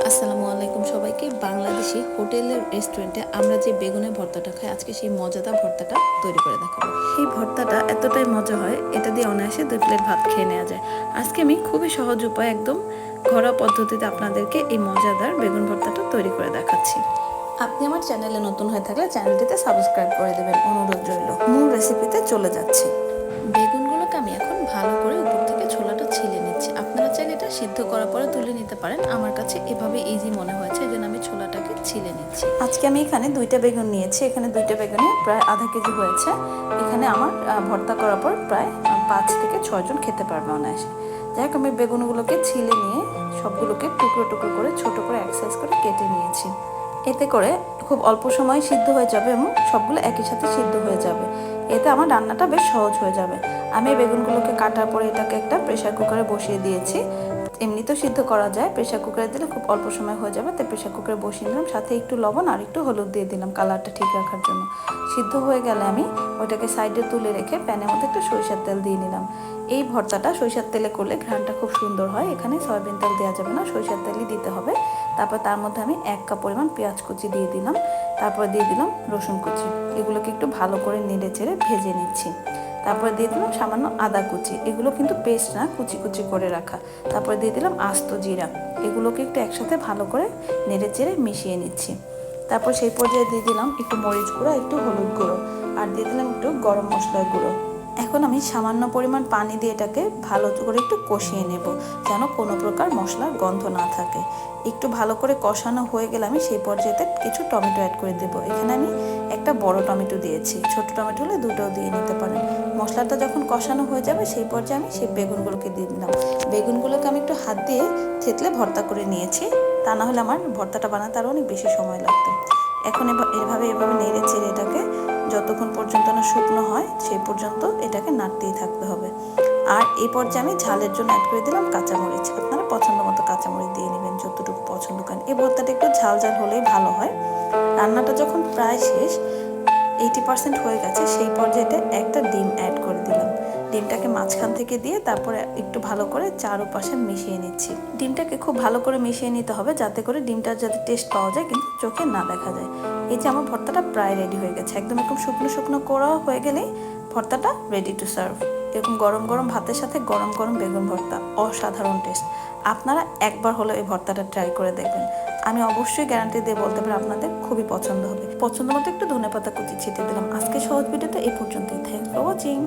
আসসালামু আলাইকুম সবাইকে। বাংলাদেশি হোটেলের রেস্টুরেন্টে আমরা যে বেগুনের ভর্তাটা খাই আজকে সেই মজাদার ভর্তাটা তৈরি করে দেখাবো। এই ভর্তাটা এতটাই মজা হয় এটা দিয়ে অনায়াসে দুই প্লেট ভাত খেয়ে নেওয়া যায়। আজকে আমি খুবই সহজ উপায় একদম ঘরোয়া পদ্ধতিতে আপনাদেরকে এই মজাদার বেগুন ভর্তাটা তৈরি করে দেখাচ্ছি। আপনি আমার চ্যানেলে নতুন হয়ে থাকলে চ্যানেলটিতে সাবস্ক্রাইব করে দেবেন। অনুরোধ রইল। মূল রেসিপিতে চলে যাচ্ছি। বেগুনগুলোকে সিদ্ধ করার পরে তুলে নিতে পারেন। আমার কাছে এভাবে ইজি মনে হয়েছে জন্য আমি ছোলাটাকে ছিলে নিচ্ছি। আজকে আমি এখানে দুইটা বেগুন নিয়েছি। এখানে দুইটা বেগুনে প্রায় আধা কেজি হয়েছে। এখানে আমার ভর্তা করার পর প্রায় পাঁচ থেকে ছয়জন খেতে পারবে অনায়াসে। যাই হোক আমি বেগুনগুলোকে ছিলে নিয়ে সবগুলোকে টুকরো টুকরো করে, ছোট করে এক করে কেটে নিয়েছি। এতে করে খুব অল্প সময় সিদ্ধ হয়ে যাবে এবং সবগুলো একই সাথে সিদ্ধ হয়ে যাবে। এতে আমার রান্নাটা বেশ সহজ হয়ে যাবে। আমি বেগুনগুলোকে কাটার পরে এটাকে একটা প্রেশার কুকারে বসিয়ে দিয়েছি। এমনিতেও সিদ্ধ করা যায়। প্রেশার কুকারে দিলে খুব অল্প সময় হয়ে যাবে। তাই প্রেশার কুকারে বসিয়ে নিলাম সাথে একটু লবণ আর একটু হলুদ দিয়ে দিলাম কালারটা ঠিক রাখার জন্য। সিদ্ধ হয়ে গেলে আমি ওটাকে সাইডে তুলে রেখে প্যানের মধ্যে একটু সরিষার তেল দিয়ে নিলাম। এই ভর্তাটা সরিষার তেলে করলে ঘ্রাণটা খুব সুন্দর হয়। এখানে সয়াবিন তেল দেওয়া যাবে না, সরিষার তেলই দিতে হবে। তারপর তার মধ্যে আমি এক কাপ পরিমাণ পেঁয়াজ কুচি দিয়ে দিলাম। তারপর দিয়ে দিলাম রসুন কুচি। এগুলোকে একটু ভালো করে নেড়ে চেড়ে ভেজে নিচ্ছি। তারপরে দিয়ে দিলাম সামান্য আদা কুচি। এগুলো কিন্তু পেস্ট না, কুচি কুচি করে রাখা। তারপরে দিয়ে দিলাম আস্ত জিরা। এগুলোকে একটু একসাথে ভালো করে নেড়ে চেড়ে মিশিয়ে নিচ্ছি। তারপর সেই পর্যায়ে দিয়ে দিলাম একটু মরিচ গুঁড়ো, একটু হলুদ গুঁড়ো। আর দিয়ে দিলাম একটু গরম মশলার গুঁড়ো। এখন আমি সামান্য পরিমাণ পানি দিয়ে এটাকে ভালো করে একটু কষিয়ে নেব, যেন কোনো প্রকার মশলার গন্ধ না থাকে। একটু ভালো করে কষানো হয়ে গেলে আমি সেই পর্যায়েতে কিছু টমেটো অ্যাড করে দেবো। এখানে আমি একটা বড় টমেটো দিয়েছি। ছোট টমেটো হলে দুটোও দিয়ে নিতে পারেন। মশলাটা যখন কষানো হয়ে যাবে, সেই পর্যায়ে আমি সেই বেগুনগুলোকে দিয়ে দিলাম। বেগুনগুলোকে আমি একটু হাত দিয়ে থেতলে ভর্তা করে নিয়েছি। তা না হলে আমার ভর্তাটা বানাতে আরও অনেক বেশি সময় লাগতো। এখন এভা- এভাবে এভাবে নেড়ে চেড়ে এটাকে যতক্ষণ পর্যন্ত না শুকনো হয় সেই পর্যন্ত এটাকে নাড়তেই থাকতে হবে। আর এই পর্যায়ে আমি ঝালের জন্য অ্যাড করে দিলাম কাঁচামরিচ। আপনারা পছন্দ মতো কাঁচামরিচ দিয়ে নেবেন, যতটুকু পছন্দ করেন। এই ভর্তাটা একটু ঝাল ঝাল হলেই ভালো হয়। রান্নাটা যখন প্রায় শেষ এইটি পার্সেন্ট হয়ে গেছে, সেই পর্যায়েতে একটা ডিম অ্যাড করে দিলাম। ডিমটাকে মাঝখান থেকে দিয়ে তারপরে একটু ভালো করে চারোপাশে মিশিয়ে নিচ্ছি। ডিমটাকে খুব ভালো করে মিশিয়ে নিতে হবে, যাতে করে ডিমটার যাতে টেস্ট পাওয়া যায়, কিন্তু চোখে না দেখা যায়। এই যে আমার ভর্তাটা প্রায় রেডি হয়ে গেছে। একদম এরকম শুকনো শুকনো করা হয়ে গেলেই ভর্তাটা রেডি টু সার্ভ এরকম গরম গরম ভাতের সাথে গরম গরম বেগুন ভর্তা, অসাধারণ টেস্ট আপনারা একবার হলো এই ভর্তাটা ট্রাই করে দেখবেন। আমি অবশ্যই গ্যারান্টি দিয়ে বলতে পারি আপনাদের খুবই পছন্দ হবে। পছন্দ মতো একটু ধনে পাতা কুচি ছিটিয়ে দিলাম। আজকে সহজ ভিডিওতে এই পর্যন্তই। Thank for watching